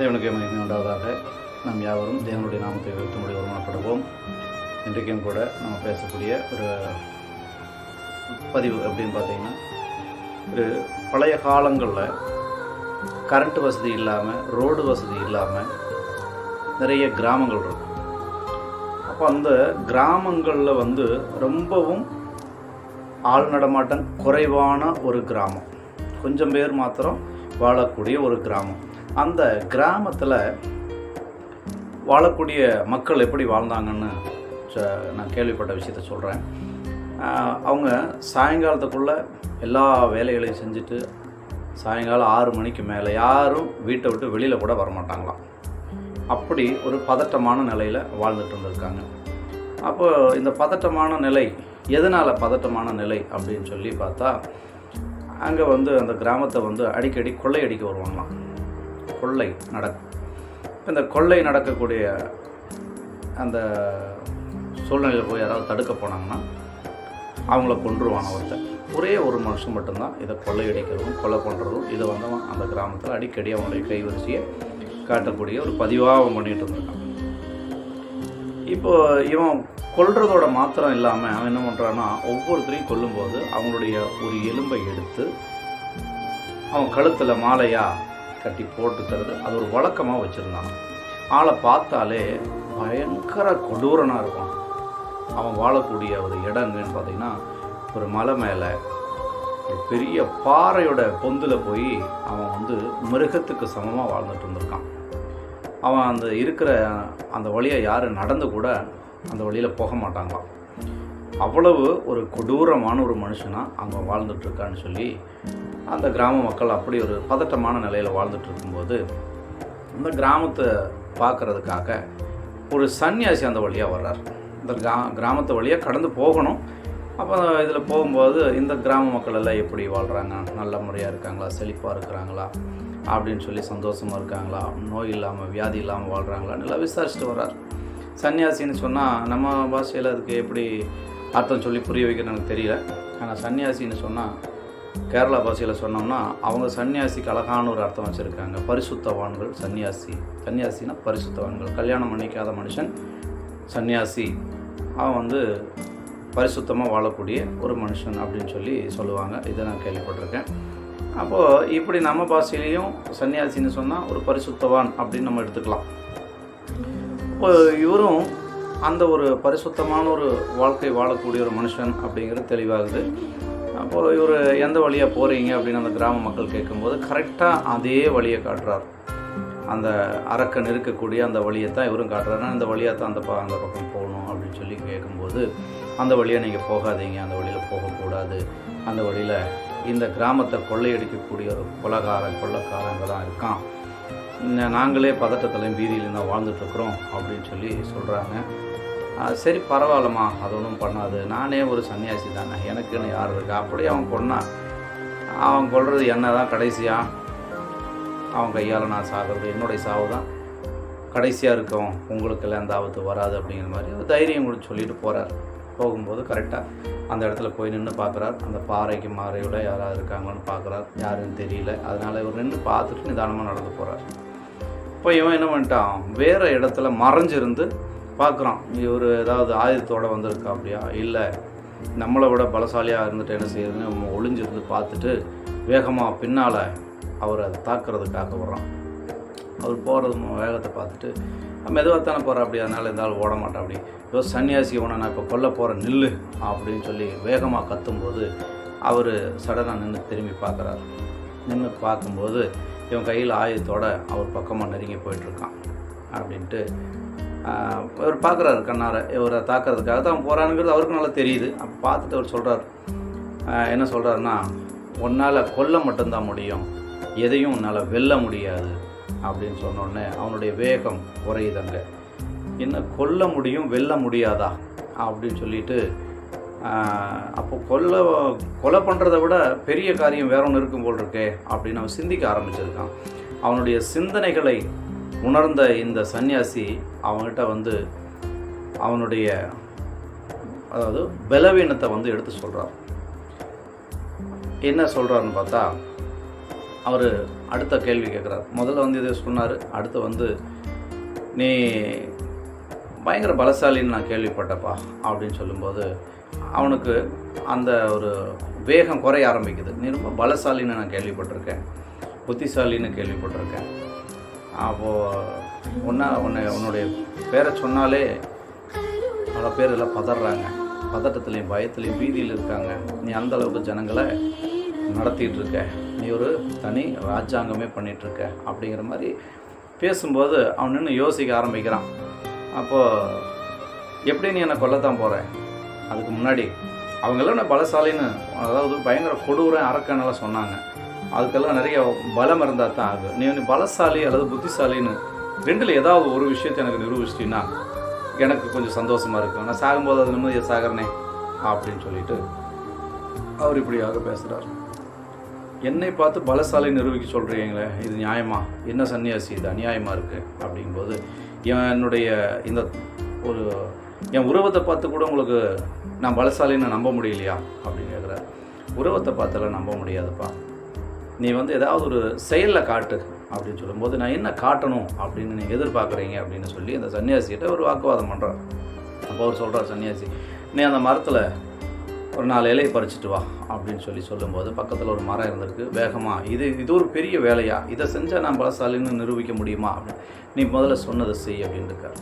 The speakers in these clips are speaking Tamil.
தேவனுக்கு மகிமை உண்டாவதாக நாம் யாவரும் தேவனுடைய நாமத்தை உயர்த்தும்படி வருமானப்படுவோம் இன்றைக்கும் கூட நம்ம பேசக்கூடிய ஒரு பதிவு அப்படின்னு பார்த்தீங்கன்னா ஒரு பழைய காலங்களில் கரண்ட் வசதி இல்லாமல் ரோடு வசதி இல்லாமல் நிறைய கிராமங்கள் இருக்கும் அப்போ அந்த கிராமங்களில் வந்து ரொம்பவும் ஆள் நடமாட்டம் குறைவான ஒரு கிராமம். கொஞ்சம் பேர் மாத்திரம் வாழக்கூடிய ஒரு கிராமம். அந்த கிராமத்தில் வாழக்கூடிய மக்கள் எப்படி வாழ்ந்தாங்கன்னு நான் கேள்விப்பட்ட விஷயத்த சொல்கிறேன் அவங்க சாயங்காலத்துக்குள்ளே எல்லா வேலைகளையும் செஞ்சுட்டு சாயங்காலம் ஆறு மணிக்கு மேலே யாரும் வீட்டை விட்டு வெளியில் கூட வரமாட்டாங்களாம். அப்படி ஒரு பதட்டமான நிலையில் வாழ்ந்துட்டு இருந்திருக்காங்க. அப்போ இந்த பதட்டமான நிலை எதனால் பதட்டமான நிலை அப்படின்னு சொல்லி பார்த்தா அங்கே வந்து அந்த கிராமத்தை வந்து அடிக்கடி கொள்ளையடிக்க வருவாங்களாம். கொள்ளை நடக்கும். இந்த கொள்ளை நடக்கக்கூடிய அந்த சூழ்நிலையில் போய் யாராவது தடுக்க போனாங்கன்னா அவங்கள கொன்றுவான் ஒருத்தர் ஒரே ஒரு மனுஷன் மட்டும்தான் இதை கொள்ளையடிக்கிறதும் கொலை பண்ணுறதும் இதை வந்து அவன் அந்த கிராமத்தில் அடிக்கடி அவனுடைய கைவரிசையை காட்டக்கூடிய ஒரு பதிவாக அவன் பண்ணிகிட்டு இருந்திருக்கான். இப்போ இவன் கொல்றதோட மாத்திரம் இல்லாமல் அவன் என்ன பண்ணுறான்னா ஒவ்வொருத்தரையும் கொல்லும்போது அவங்களுடைய ஒரு எலும்பை எடுத்து அவன் கழுத்தில் மாலையாக கட்டி போட்டுக்கிறது. அது ஒரு வழக்கமாக வச்சுருந்தாங்க. ஆளை பார்த்தாலே பயங்கர கொடூரனாக இருக்கும் அவன் வாழக்கூடிய ஒரு இடங்கன்னு பார்த்தீங்கன்னா ஒரு மலை மேலே ஒரு பெரிய பாறையோட பொந்தில் போய் அவன் வந்து மிருகத்துக்கு சமமாக வாழ்ந்துட்டு இருந்திருக்கான். அவன் அந்த இருக்கிற அந்த வழியை யாரும் நடந்து கூட அந்த வழியில் போக மாட்டாங்களாம். அவ்வளவு ஒரு கொடூரமான ஒரு மனுஷனாக அங்கே வாழ்ந்துட்டுருக்கான்னு சொல்லி அந்த கிராம மக்கள் அப்படி ஒரு பதட்டமான நிலையில் வாழ்ந்துட்டு இருக்கும்போது அந்த கிராமத்தை பார்க்குறதுக்காக ஒரு சன்னியாசி அந்த வழியாக வர்றார். இந்த கிரா கிராமத்து வழியாக கடந்து போகணும். அப்போ இதில் போகும்போது இந்த கிராம மக்கள் எல்லாம் எப்படி வாழ்கிறாங்க நல்ல முறையாக இருக்காங்களா? செழிப்பாக இருக்கிறாங்களா? அப்படின்னு சொல்லி சந்தோஷமாக இருக்காங்களா? நோய் இல்லாமல் வியாதி இல்லாமல் வாழ்கிறாங்களான்னு எல்லாம் விசாரிச்சுட்டு வர்றார். சன்னியாசின்னு சொன்னால் நம்ம பாஷையில் அதுக்கு எப்படி அர்த்தம் சொல்லி புரிய வைக்கணும்னு எனக்கு தெரியல. ஆனால் சன்னியாசின்னு சொன்னால் கேரளா பாஷையில் சொன்னோம்னா அவங்க சன்னியாசிக்கு அழகான ஒரு அர்த்தம் வச்சுருக்காங்க. பரிசுத்தவான்கள் சன்னியாசி. சன்னியாசினா பரிசுத்தவான்கள். கல்யாணம் பண்ணிக்காத மனுஷன் சன்னியாசி. அவன் வந்து பரிசுத்தமாக வாழக்கூடிய ஒரு மனுஷன் அப்படின்னு சொல்லி சொல்லுவாங்க. இதை நான் கேள்விப்பட்டிருக்கேன். அப்போது இப்படி நம்ம பாஷையிலையும் சன்னியாசின்னு சொன்னால் ஒரு பரிசுத்தவான் அப்படின்னு நம்ம எடுத்துக்கலாம். இப்போ இவரும் அந்த ஒரு பரிசுத்தமான ஒரு வாழ்க்கை வாழக்கூடிய ஒரு மனுஷன் அப்படிங்கிறது தெளிவாகுது. அப்போது இவர் எந்த வழியாக போகிறீங்க அப்படின்னு அந்த கிராம மக்கள் கேட்கும்போது கரெக்டாக அதே வழியை காட்டுறார். அந்த அரக்கன் இருக்கக்கூடிய அந்த வழியை தான் இவரும் காட்டுறாருன்னா இந்த வழியாக தான் அந்த ப அந்த பக்கம் போகணும் அப்படின்னு சொல்லி கேட்கும்போது அந்த வழியாக நீங்கள் போகாதீங்க அந்த வழியில் போகக்கூடாது. அந்த வழியில் இந்த கிராமத்தை கொள்ளையடிக்கக்கூடிய ஒரு கொலகாரன் கொள்ளக்காரங்க தான் இருக்கான். நாங்களே பதட்டத்திலையும் வீதியிலையும் தான் வாழ்ந்துட்டுருக்குறோம் அப்படின்னு சொல்லி சொல்கிறாங்க சரி பரவாயில்லம்மா. அது ஒன்றும் பண்ணாது. நானே ஒரு சன்னியாசி தானே. எனக்குன்னு யார் இருக்கா? அப்படி அவன் கொன்னான் அவன் கொள்வது என்ன தான் கடைசியாக அவன் கையால் நான் சாகிறது என்னுடைய சாவு தான். கடைசியாக இருக்கும் உங்களுக்கெல்லாம் எந்த ஆபத்து வராது அப்படிங்கிற மாதிரி ஒரு தைரியம் கொடுத்து சொல்லிட்டு போகிறார் போகும்போது கரெக்டாக அந்த இடத்துல போய் நின்று பார்க்குறார். அந்த பாறைக்கு மாறையோட யாராவது இருக்காங்கன்னு பார்க்குறார். யாருன்னு தெரியல. அதனால் இவர் நின்று பார்த்துட்டு நிதானமாக நடந்து போகிறார் இப்போ இவன் என்ன பண்ணிட்டான்? வேறு இடத்துல மறைஞ்சிருந்து பார்க்குறான் இவர் ஏதாவது ஆயுதத்தோடு வந்திருக்கா அப்படியா? இல்லை. நம்மளை விட பலசாலியாக இருந்துட்டு என்ன செய்யுதுன்னு நம்ம ஒளிஞ்சிருந்து பார்த்துட்டு வேகமாக பின்னால் அவரை தாக்குறதுக்காக வர்றான் அவர் போகிறது வேகத்தை பார்த்துட்டு மெதுவாக தானே போகிற அப்படி? அதனால் இருந்தாலும் ஓட மாட்டேன் அப்படி. ஏதோ சன்னியாசி உன நான் இப்போ கொல்ல போகிறேன் நில்லு அப்படின்னு சொல்லி வேகமாக கத்தும்போது அவர் சடனாக நின்று திரும்பி பார்க்குறாரு. நின்று பார்க்கும்போது இவன் கையில் ஆயுதத்தோட அவர் பக்கமாக நெருங்கி போயிட்டுருக்கான் அப்படின்ட்டு இவர் பார்க்குறாரு கண்ணார. இவரை தாக்குறதுக்காக தான் போகிறானுங்கிறது அவருக்கு நல்லா தெரியுது. அப்போ பார்த்துட்டு அவர் சொல்கிறார் என்ன சொல்கிறாருன்னா உன்னால் கொல்ல மட்டும்தான் முடியும். எதையும் உன்னால் வெல்ல முடியாது. அப்படின்னு சொன்னோடனே அவனுடைய வேகம் குறையுதுங்க. என்ன கொல்ல முடியும் வெல்ல முடியாதா? அப்படின்னு சொல்லிட்டு அப்போ கொல்ல கொலை பண்ணுறத விட பெரிய காரியம் வேற ஒன்று இருக்கும் போல் இருக்கே அப்படின்னு அவன் சிந்திக்க ஆரம்பிச்சிருக்கான். அவனுடைய சிந்தனைகளை உணர்ந்த இந்த சன்னியாசி அவங்ககிட்ட வந்து அவனுடைய அதாவது பலவீனத்தை வந்து எடுத்து சொல்கிறார் என்ன சொல்கிறாருன்னு பார்த்தா அவர் அடுத்த கேள்வி கேட்குறாரு முதல்ல வந்து இதை சொன்னார் அடுத்து வந்து நீ பயங்கர பலசாலின்னு நான் கேள்விப்பட்டப்பா அப்படின்னு சொல்லும்போது அவனுக்கு அந்த ஒரு வேகம் குறைய ஆரம்பிக்குது. நீ ரொம்ப பலசாலின்னு நான் கேள்விப்பட்டிருக்கேன் புத்திசாலின்னு கேள்விப்பட்டிருக்கேன். அப்போது ஒன்றா உன்னை உன்னுடைய பேரை சொன்னாலே பல பேர் எல்லாம் பதறாங்க. பதட்டத்துலேயும் பயத்துலேயும் பீதியில் இருக்காங்க. நீ அந்த அளவுக்கு ஜனங்களை நடத்திட்டு இருக்க நீ ஒரு தனி ராஜாங்கமே பண்ணிகிட்ருக்க. அப்படிங்கிற மாதிரி பேசும்போது அவன் நின்று யோசிக்க ஆரம்பிக்கிறான். அப்போது எப்படி நீ என்னை கொல்லத்தான் போகிற அதுக்கு முன்னாடி. அவங்கெல்லாம் நான் பலசாலின்னு அதாவது பயங்கர கொடூரம் அரக்கனெல்லாம் சொன்னாங்க. அதுக்கெல்லாம் நிறைய பலம் இருந்தால் தான் ஆகும் நீ வந்து பலசாலி அல்லது புத்திசாலின்னு ரெண்டில் ஏதாவது ஒரு விஷயத்தை எனக்கு நிரூபிச்சிட்டின்னா எனக்கு கொஞ்சம் சந்தோஷமாக இருக்கும். நான் சாகும்போது அது நிம்மதியை சாகிறனே அப்படின்னு சொல்லிட்டு அவர் இப்படியாக பேசுகிறார் என்னை பார்த்து பலசாலை நிரூபிக்க சொல்கிறீங்களே இது நியாயமா? என்ன சன்னியாசி இது? அநியாயமாக இருக்குது அப்படிங்கும்போது என்னுடைய இந்த ஒரு என் உருவத்தை பார்த்து கூட உங்களுக்கு நான் பலசாலின்னு நம்ப முடியலையா? அப்படின்னு கேட்குறேன் உருவத்தை பார்த்தெல்லாம் நம்ப முடியாதுப்பா. நீ வந்து ஏதாவது ஒரு செயலில் காட்டு அப்படின்னு சொல்லும்போது நான் என்ன காட்டணும் அப்படின்னு நீங்கள் எதிர்பார்க்குறீங்க அப்படின்னு சொல்லி அந்த சன்னியாசிகிட்ட ஒரு வாக்குவாதம் பண்ணுறார் அப்போ அவர் சொல்கிறார் சன்னியாசி நீ அந்த மரத்தில் ஒரு நாலு இலையை பறிச்சிட்டு வா அப்படின்னு சொல்லி சொல்லும்போது பக்கத்தில் ஒரு மரம் இருந்திருக்கு. வேகமாக இது இது ஒரு பெரிய வேலையா? இதை செஞ்சால் நான் பலசாலின்னு நிரூபிக்க முடியுமா? அப்படின்னு. நீ முதல்ல சொன்னதை செய் அப்படின்னு இருக்கார்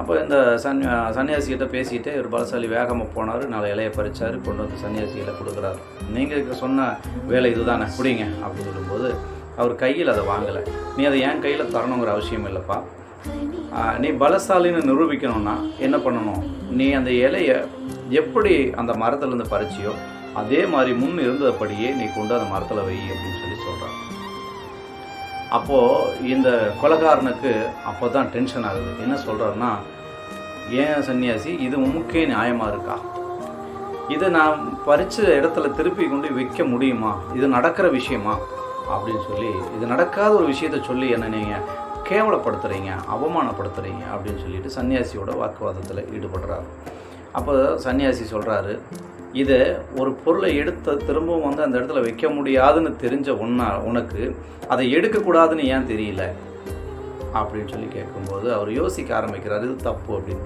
அப்போ இந்த சன் சன்னியாசிகிட்ட பேசிக்கிட்டு ஒரு பலசாலி வேகமாக போனார். நாலு இலையை பறித்தார் கொண்டு வந்து சன்னியாசிகளை கொடுக்குறாரு. நீங்கள் சொன்ன வேலை இதுதானே? பிடிங்க அப்படின்னு சொல்லும்போது அவர் கையில் அதை வாங்கலை. நீ அதை என் கையில் தரணுங்கிற அவசியம் இல்லைப்பா. நீ பலசாலின்னு நிரூபிக்கணும்னா என்ன பண்ணணும்? நீ அந்த இலையை எப்படி அந்த மரத்துலேருந்து பறிச்சியோ அதே மாதிரி முன் இருந்தபடியே நீ கொண்டு அந்த மரத்தில் வை அப்படின்னு அப்போது இந்த கொலகாரனுக்கு அப்போ தான் டென்ஷன் ஆகுது. என்ன சொல்கிறாருன்னா ஏன் சன்னியாசி இது உமக்கே நியாயமாக இருக்கா? இதை நான் பறிச்ச இடத்துல திருப்பி கொண்டு வைக்க முடியுமா? இது நடக்கிற விஷயமா? அப்படின்னு சொல்லி இது நடக்காத ஒரு விஷயத்த சொல்லி என்ன நீங்கள் கேவலப்படுத்துகிறீங்க அவமானப்படுத்துகிறீங்க அப்படின்னு சொல்லிட்டு சன்னியாசியோட வாக்குவாதத்தில் ஈடுபடுறாரு. அப்போ சன்னியாசி சொல்கிறாரு இதை ஒரு பொருளை எடுத்த திரும்பவும் வந்து அந்த இடத்துல வைக்க முடியாதுன்னு தெரிஞ்ச ஒன்றா உனக்கு அதை எடுக்கக்கூடாதுன்னு ஏன் தெரியல? அப்படின்னு சொல்லி கேட்கும்போது அவர் யோசிக்க ஆரம்பிக்கிறார் இது தப்பு அப்படின்னு.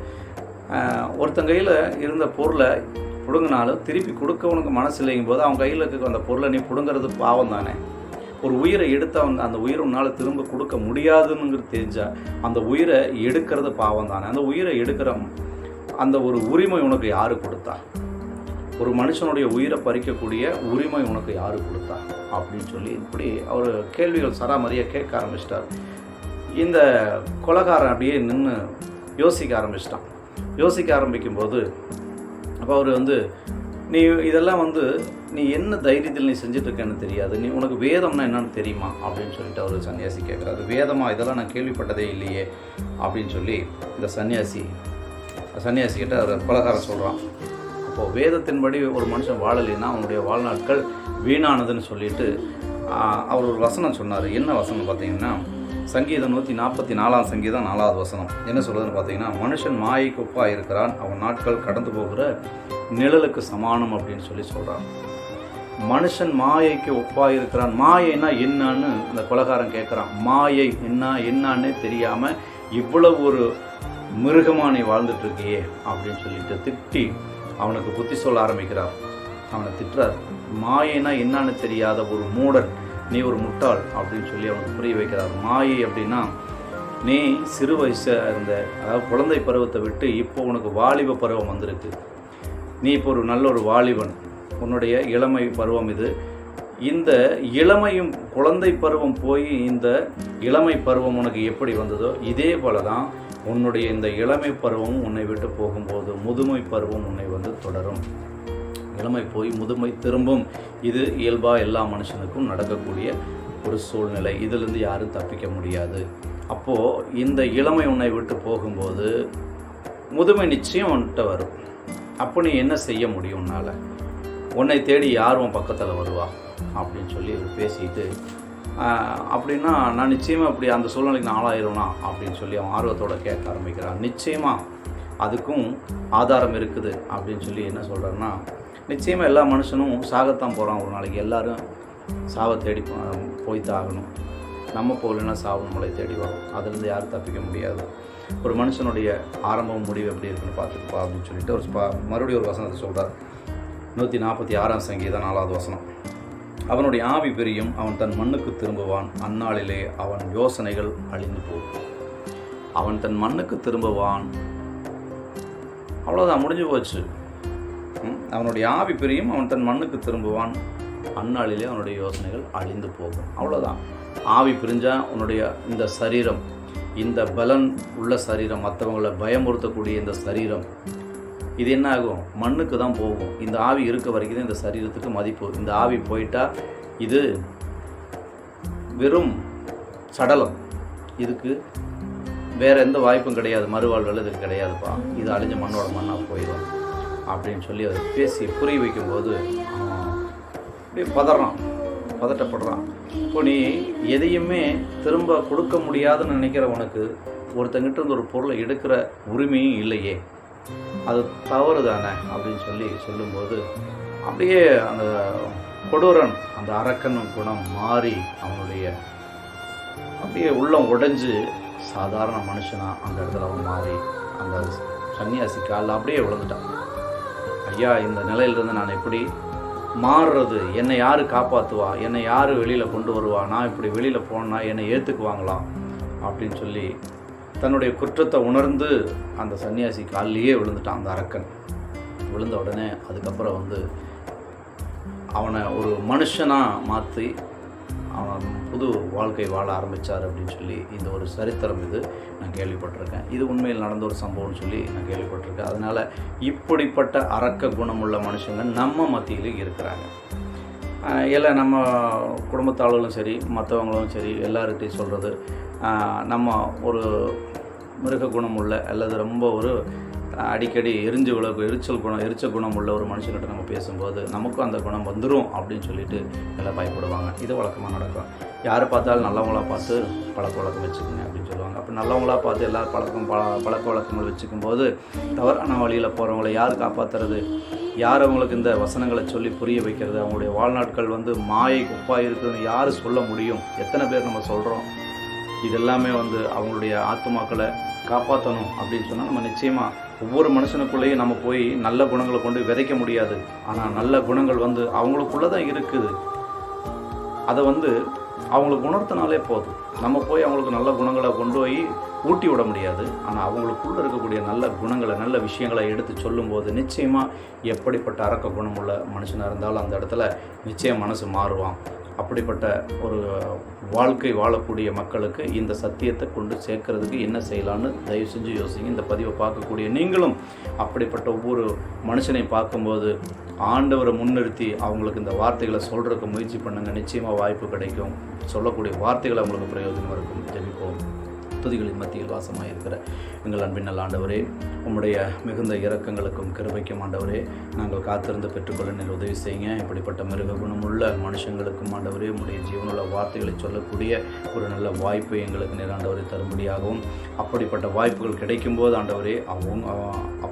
ஒருத்தன் கையில் இருந்த பொருளை பிடுங்கினாலும் திருப்பி கொடுக்க உனக்கு மனசு இல்லைங்கும் போது அவன் கையில் இருக்க அந்த பொருளை நீ பிடுங்கிறது பாவம் தானே? ஒரு உயிரை எடுத்து அவன் அந்த உயிரை உன்னால் திரும்ப கொடுக்க முடியாதுங்கிறது தெரிஞ்சா அந்த உயிரை எடுக்கிறது பாவம் தானே? அந்த உயிரை எடுக்கிற அந்த ஒரு உரிமை உனக்கு யார் கொடுத்தா? ஒரு மனுஷனுடைய உயிரை பறிக்கக்கூடிய உரிமை உனக்கு யார் கொடுத்தா? அப்படின்னு சொல்லி இப்படி அவர் கேள்விகள் சராமரியாக கேட்க ஆரம்பிச்சிட்டார். இந்த கொலகாரன் அப்படியே நின்று யோசிக்க ஆரம்பிச்சிட்டான். யோசிக்க ஆரம்பிக்கும்போது அப்போ அவர் வந்து நீ இதெல்லாம் வந்து நீ என்ன தைரியத்தில் நீ செஞ்சுட்ருக்கேன்னு தெரியாது. நீ உனக்கு வேதம்னா என்னன்னு தெரியுமா? அப்படின்னு சொல்லிட்டு அவர் சன்னியாசி கேட்குறாரு வேதமா? இதெல்லாம் நான் கேள்விப்பட்டதே இல்லையே. அப்படின்னு சொல்லி இந்த சன்னியாசி சன்னியாசி கிட்ட அவர் கொலகாரன் சொல்கிறான் அப்போது வேதத்தின்படி ஒரு மனுஷன் வாழலைன்னா அவனுடைய வாழ்நாட்கள் வீணானதுன்னு சொல்லிட்டு அவர் ஒரு வசனம் சொன்னார். என்ன வசனம் பார்த்தீங்கன்னா சங்கீதம் நூற்றி நாற்பத்தி நாலாம் சங்கீதம் நாலாவது வசனம். என்ன சொல்கிறதுன்னு பார்த்தீங்கன்னா மனுஷன் மாயைக்கு ஒப்பாக இருக்கிறான் அவன் நாட்கள் கடந்து போகிற நிழலுக்கு சமானம் அப்படின்னு சொல்லி சொல்கிறான் மனுஷன் மாயைக்கு ஒப்பாக இருக்கிறான். மாயைனா என்னன்னு அந்த கொலகாரன் கேட்குறான் மாயை என்ன என்னன்னே தெரியாமல் இவ்வளவு ஒரு மிருகமானை நீ வாழ்ந்துட்டு இருக்கியே அப்படின்னு சொல்லிட்டு திட்டி அவனுக்கு புத்தி சொல்ல ஆரம்பிக்கிறார். அவனை திட்டுறார் மாயைனா என்னன்னு தெரியாத ஒரு மூடன் நீ ஒரு முட்டாள் அப்படின்னு சொல்லி அவனுக்கு புரிய வைக்கிறார். மாயை அப்படின்னா நீ சிறு வயசாக இருந்த அதாவது குழந்தை பருவத்தை விட்டு இப்போ உனக்கு வாலிப பருவம் வந்திருக்கு. நீ இப்போ ஒரு நல்ல ஒரு வாலிபன். உன்னுடைய இளமை பருவம் இது. இந்த இளமையும் குழந்தை பருவம் போய் இந்த இளமை பருவம் உனக்கு எப்படி வந்ததோ இதே போல தான் உன்னுடைய இந்த இளமை பருவமும் உன்னை விட்டு போகும்போது முதுமை பருவம் உன்னை வந்து தொடரும். இளமை போய் முதுமை திரும்பும். இது இயல்பாக எல்லா மனுஷனுக்கும் நடக்கக்கூடிய ஒரு சூழ்நிலை. இதிலிருந்து யாரும் தப்பிக்க முடியாது. அப்போது இந்த இளமை உன்னை விட்டு போகும்போது முதுமை நிச்சயம் உன்கிட்ட வரும். அப்போ நீ என்ன செய்ய முடியும் உன்னால்? உன்னை தேடி யார் உன் பக்கத்தில் வருவா? அப்படின்னு சொல்லி பேசிட்டு அப்படின்னா நான் நிச்சயமாக அப்படி அந்த சூழ்நிலைக்கு நான் ஆளாயிரும்னா அப்படின்னு சொல்லி அவன் ஆர்வத்தோட கேட்க ஆரம்பிக்கிறான். நிச்சயமாக அதுக்கும் ஆதாரம் இருக்குது அப்படின்னு சொல்லி என்ன சொல்கிறாருன்னா நிச்சயமாக எல்லா மனுஷனும் சாகத்தான் போகிறான் ஒரு நாளைக்கு. எல்லாரும் சாவை தேடி போ- போய்த்தான் ஆகணும் நம்ம போகலைன்னா சாவு நம்மளை தேடி வரும். அதுலேருந்து யாரும் தப்பிக்க முடியாது. ஒரு மனுஷனுடைய ஆரம்பம் முடிவு எப்படி இருக்குன்னு பார்த்துப்பா அப்படின்னு சொல்லிட்டு ஒரு மறுபடியும் ஒரு வசனத்தை சொல்கிறார் நூற்றி நாற்பத்தி ஆறாம் சங்கீதம் நாலாவது வசனம். அவனுடைய ஆவி பிரியும் அவன் தன் மண்ணுக்கு திரும்புவான். அந்நாளிலே அவன் யோசனைகள் அழிந்து போகும். அவன் தன் மண்ணுக்கு திரும்புவான். அவ்வளோதான் முடிஞ்சு போச்சு. அவனுடைய ஆவி பிரியும் அவன் தன் மண்ணுக்கு திரும்புவான். அந்நாளிலே அவனுடைய யோசனைகள் அழிந்து போகும். அவ்வளோதான் ஆவி பிரிஞ்சால் உன்னுடைய இந்த சரீரம் இந்த பலன் உள்ள சரீரம் மற்றவங்களை பயமுறுத்தக்கூடிய இந்த சரீரம் இது என்ன ஆகும்? மண்ணுக்கு தான் போகும். இந்த ஆவி இருக்க வரைக்கும் தான் இந்த சரீரத்துக்கு மதிப்பு. இந்த ஆவி போயிட்டா இது வெறும் சடலம். இதுக்கு வேற எந்த வாய்ப்பும் கிடையாது. மறுவாழ்வில் இதுக்கு கிடையாதுப்பா. இது அழிஞ்ச மண்ணோட மண்ணாக போயிடும். அப்படின்னு சொல்லி அதை பேசி புரிய வைக்கும்போது அப்படியே பதறான். பதட்டப்படுறான். இப்போ நீ எதையுமே திரும்ப கொடுக்க முடியாதுன்னு நினைக்கிற உனக்கு ஒருத்தங்கிட்ட இருந்து ஒரு பொருளை எடுக்கிற உரிமையும் இல்லையே. அது தவறு தானே அப்படின்னு சொல்லி சொல்லும்போது அப்படியே அந்த கொடூரன் அந்த அரக்கன் குணம் மாறி அவனுடைய அப்படியே உள்ளம் உடைஞ்சு சாதாரண மனுஷனா அந்த இடத்துல அவன் மாறி அந்த சன்னியாசி காலில் அப்படியே விழுந்துட்டான். ஐயா இந்த நிலையிலிருந்து நான் எப்படி மாறுறது? என்னை யார் காப்பாற்றுவா என்னை யார் வெளியில் கொண்டு வருவா? நான் இப்படி வெளியில் போனால் என்னை ஏற்றுக்குவாங்களாம் அப்படின்னு சொல்லி தன்னுடைய குற்றத்தை உணர்ந்து அந்த சன்னியாசி காலிலேயே விழுந்துட்டான் அந்த அரக்கன். விழுந்த உடனே அதுக்கப்புறம் வந்து அவனை ஒரு மனுஷனாக மாற்றி அவன் புது வாழ்க்கை வாழ ஆரம்பித்தார் அப்படின்னு சொல்லி இந்த ஒரு சரித்திரம் இது நான் கேள்விப்பட்டிருக்கேன். இது உண்மையில் நடந்த ஒரு சம்பவம்னு சொல்லி நான் கேள்விப்பட்டிருக்கேன். அதனால் இப்படிப்பட்ட அரக்க குணமுள்ள மனுஷங்க நம்ம மத்தியில் இருக்கிறாங்க. எல்லாம் நம்ம குடும்பத்தாளர்களும் சரி மற்றவங்களும் சரி எல்லார்கிட்டையும் சொல்கிறது நம்ம ஒரு மிருக குணம் உள்ள அல்லது ரொம்ப ஒரு அடிக்கடி எரிஞ்சு விழ எரிச்சல் குணம் எரிச்ச குணம் உள்ள ஒரு மனுஷன்கிட்ட நம்ம பேசும்போது நமக்கும் அந்த குணம் வந்துடும் அப்படின்னு சொல்லிட்டு எல்லாம் பயப்படுவாங்க. இது வழக்கமாக நடக்கும். யார் பார்த்தாலும் நல்லவங்களா பார்த்து பழக்க வழக்கம் வச்சுக்கோங்க அப்படின்னு சொல்லுவாங்க. அப்போ நல்லவங்களா பார்த்து எல்லா பழக்கம் பழ பழக்க வழக்கங்கள் வச்சுக்கும் போது தவறான வழியில் போகிறவங்கள யார் காப்பாற்றுறது யார் அவங்களுக்கு இந்த வசனங்களை சொல்லி புரிய வைக்கிறது? அவங்களுடைய வாழ்நாட்கள் வந்து மாயை குப்பாக இருக்குதுன்னு யார் சொல்ல முடியும்? எத்தனை பேர் நம்ம சொல்கிறோம் இதெல்லாமே வந்து அவங்களுடைய ஆத்மாக்களை காப்பாற்றணும் அப்படின்னு சொன்னால் நம்ம நிச்சயமாக ஒவ்வொரு மனுஷனுக்குள்ளேயும் நம்ம போய் நல்ல குணங்களை கொண்டு விதைக்க முடியாது. ஆனால் நல்ல குணங்கள் வந்து அவங்களுக்குள்ளே தான் இருக்குது. அதை வந்து அவங்களுக்கு உணர்த்தினாலே போதும். நம்ம போய் அவங்களுக்கு நல்ல குணங்களை கொண்டு போய் ஊட்டி விட முடியாது. ஆனால் அவங்களுக்குள்ளே இருக்கக்கூடிய நல்ல குணங்களை நல்ல விஷயங்களை எடுத்து சொல்லும்போது நிச்சயமாக எப்படிப்பட்ட அரக்க குணமுள்ள மனுஷனாக இருந்தாலும் அந்த இடத்துல நிச்சயம் மனசு மாறுவான். அப்படிப்பட்ட ஒரு வாழ்க்கை வாழக்கூடிய மக்களுக்கு இந்த சத்தியத்தை கொண்டு சேர்க்கறதுக்கு என்ன செய்யலான்னு தயவு செஞ்சு யோசிங்க. இந்த பதிவை பார்க்கக்கூடிய நீங்களும் அப்படிப்பட்ட ஒவ்வொரு மனுஷனை பார்க்கும்போது ஆண்டவரை முன்னிறுத்தி அவங்களுக்கு இந்த வார்த்தைகளை சொல்கிறதுக்கு முயற்சி பண்ணுங்க. நிச்சயமாக வாய்ப்பு கிடைக்கும். சொல்லக்கூடிய வார்த்தைகள் அவங்களுக்கு பிரயோஜனம் இருக்கும். ஜெபிப்போம். துதிகளின் மத்தியில் வாசமாக இருக்கிற எங்கள் அன்பின் நல்ல ஆண்டவரே உம்முடைய மிகுந்த இரக்கங்களுக்கும் கிருபைக்கும் ஆண்டவரே நாங்கள் காத்திருந்து பெற்றுக்கொள்ள நீர் உதவி செய்யுங்க. இப்படிப்பட்ட மிருக குணமுள்ள மனுஷங்களுக்கும் ஆண்டவரே உம்முடைய ஜீவனுள்ள வார்த்தைகளை சொல்லக்கூடிய ஒரு நல்ல வாய்ப்பை எங்களுக்கு நேராண்டவரை தரும்படியாகவும் அப்படிப்பட்ட வாய்ப்புகள் கிடைக்கும்போது ஆண்டவரே அவங்க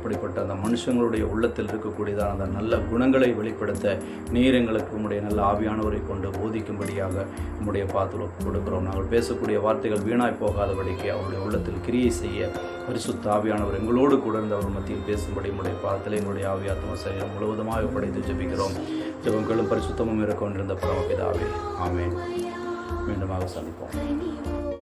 அப்படிப்பட்ட அந்த மனுஷங்களுடைய உள்ளத்தில் இருக்கக்கூடியதான அந்த நல்ல குணங்களை வெளிப்படுத்த நீர் எங்களுக்கு உம்முடைய நல்ல ஆவியானவரை கொண்டு போதிக்கும்படியாக உம்முடைய பாத்துல கொடுக்கிறோம் நாங்கள் பேசக்கூடிய வார்த்தைகள் வீணாய் போகாதபடிக்கு அவருடைய உள்ளத்தில் கிரியை செய்ய பரிசுத்த ஆவியானவர் எங்களோடு கூட இருந்து அவர் மத்தியில் பேசும்படி உங்களுடைய பாதத்தில் எங்களுடைய ஆவியாத்ம சரீரம் முழுவதுமாக படைத்து ஜெபிக்கிறோம். ஜபங்களும் பரிசுத்தமும் இருக்க கொண்டிருந்த பரமபிதாவே. ஆமென். மீண்டுமாக சந்திப்போம்.